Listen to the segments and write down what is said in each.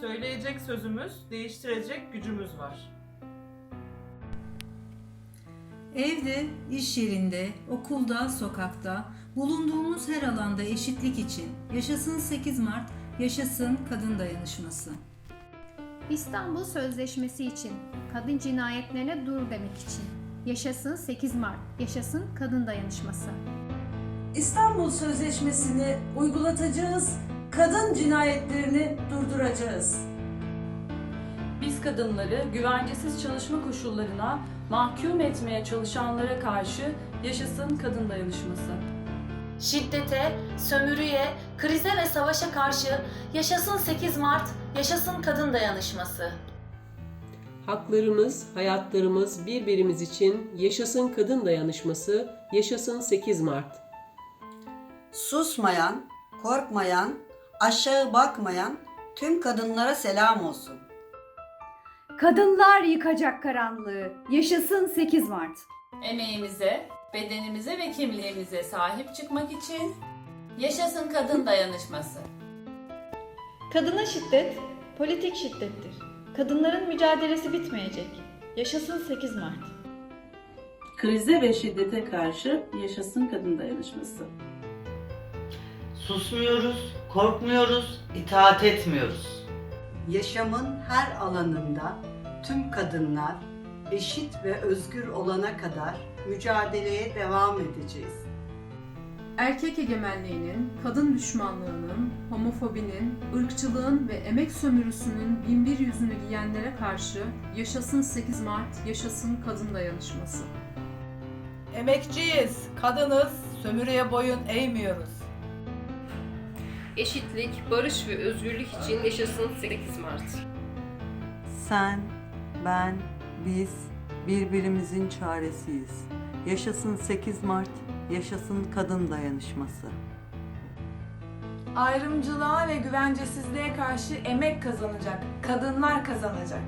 Söyleyecek sözümüz, değiştirecek gücümüz var. Evde, iş yerinde, okulda, sokakta, bulunduğumuz her alanda eşitlik için yaşasın 8 Mart, yaşasın kadın dayanışması. İstanbul Sözleşmesi için, kadın cinayetlerine dur demek için. Yaşasın 8 Mart, yaşasın kadın dayanışması. İstanbul Sözleşmesi'ni uygulatacağız, kadın cinayetlerini durduracağız. Biz kadınları güvencesiz çalışma koşullarına mahkum etmeye çalışanlara karşı yaşasın kadın dayanışması. Şiddete, sömürüye, krize ve savaşa karşı yaşasın 8 Mart, yaşasın kadın dayanışması. Haklarımız, hayatlarımız birbirimiz için yaşasın kadın dayanışması, yaşasın 8 Mart. Susmayan, korkmayan, aşağı bakmayan tüm kadınlara selam olsun. Kadınlar yıkacak karanlığı. Yaşasın 8 Mart. Emeğimize, bedenimize ve kimliğimize sahip çıkmak için yaşasın kadın dayanışması. Kadına şiddet politik şiddettir. Kadınların mücadelesi bitmeyecek. Yaşasın 8 Mart. Krize ve şiddete karşı yaşasın kadın dayanışması. Susmuyoruz, korkmuyoruz, itaat etmiyoruz. Yaşamın her alanında tüm kadınlar eşit ve özgür olana kadar mücadeleye devam edeceğiz. Erkek egemenliğinin, kadın düşmanlığının, homofobinin, ırkçılığın ve emek sömürüsünün binbir yüzünü giyenlere karşı yaşasın 8 Mart, yaşasın kadın dayanışması. Emekçiyiz, kadınız, sömürüye boyun eğmiyoruz. Eşitlik, barış ve özgürlük için yaşasın 8 Mart. Sen, ben, biz birbirimizin çaresiyiz. Yaşasın 8 Mart, yaşasın kadın dayanışması. Ayrımcılığa ve güvencesizliğe karşı emek kazanacak, kadınlar kazanacak.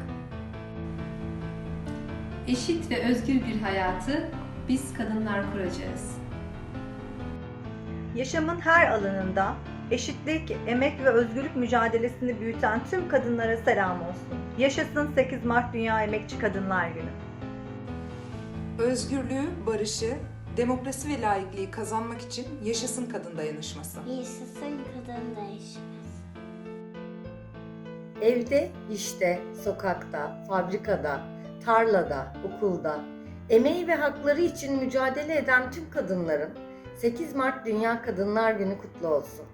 Eşit ve özgür bir hayatı biz kadınlar kuracağız. Yaşamın her alanında eşitlik, emek ve özgürlük mücadelesini büyüten tüm kadınlara selam olsun. Yaşasın 8 Mart Dünya Emekçi Kadınlar Günü. Özgürlüğü, barışı, demokrasi ve laikliği kazanmak için yaşasın kadın dayanışması. Yaşasın kadın dayanışması. Evde, işte, sokakta, fabrikada, tarlada, okulda emeği ve hakları için mücadele eden tüm kadınların 8 Mart Dünya Kadınlar Günü kutlu olsun.